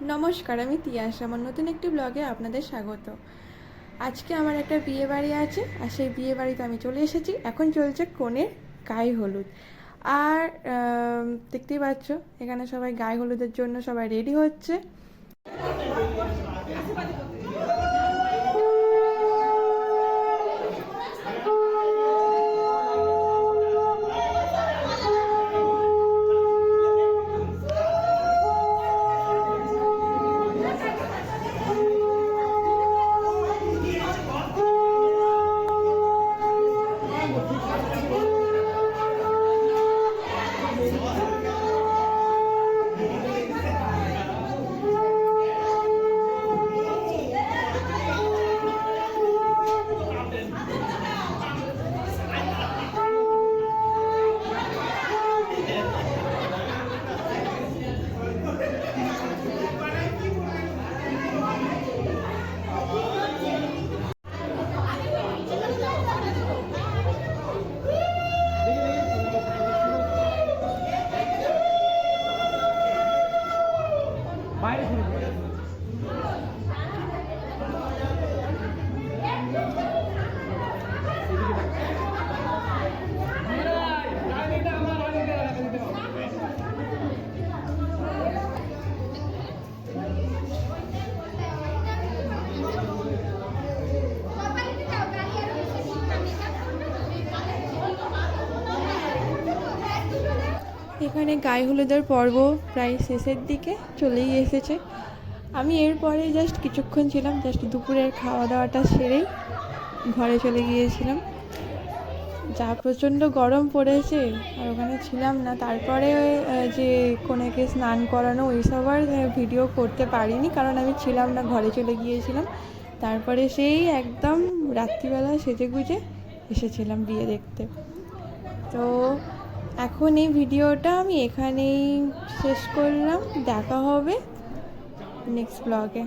নমস্কার, আমি তিয়াস আমার নতুন একটি ব্লগে আপনাদের স্বাগত। আজকে আমার একটা বিয়ে বাড়ি আছে, আর সেই বিয়ে বাড়িতে আমি চলে এসেছি। এখন চলছে কনের গায়ে হলুদ। আর দেখতেই পাচ্ছ, এখানে সবাই গায়ে হলুদের জন্য সবাই রেডি হচ্ছে। mais এখানে গায়ে হলুদের পর্ব প্রায় শেষের দিকে চলেই এসেছে। আমি এরপরে জাস্ট কিছুক্ষণ ছিলাম জাস্ট দুপুরের খাওয়া দাওয়াটা সেরেই ঘরে চলে গিয়েছিলাম। যা প্রচণ্ড গরম পড়েছে, আর ওখানে ছিলাম না। তারপরে যে কোনেকে স্নান করানো ওইসব আর ভিডিও করতে পারিনি, কারণ আমি ছিলাম না, ঘরে চলে গিয়েছিলাম। তারপরে সেই একদম রাত্রিবেলা সেজে গুজে এসেছিলাম বিয়ে দেখতে। তো এখন এই ভিডিওটা আমি এখানেই শেষ করলাম। দেখা হবে নেক্সট ব্লগে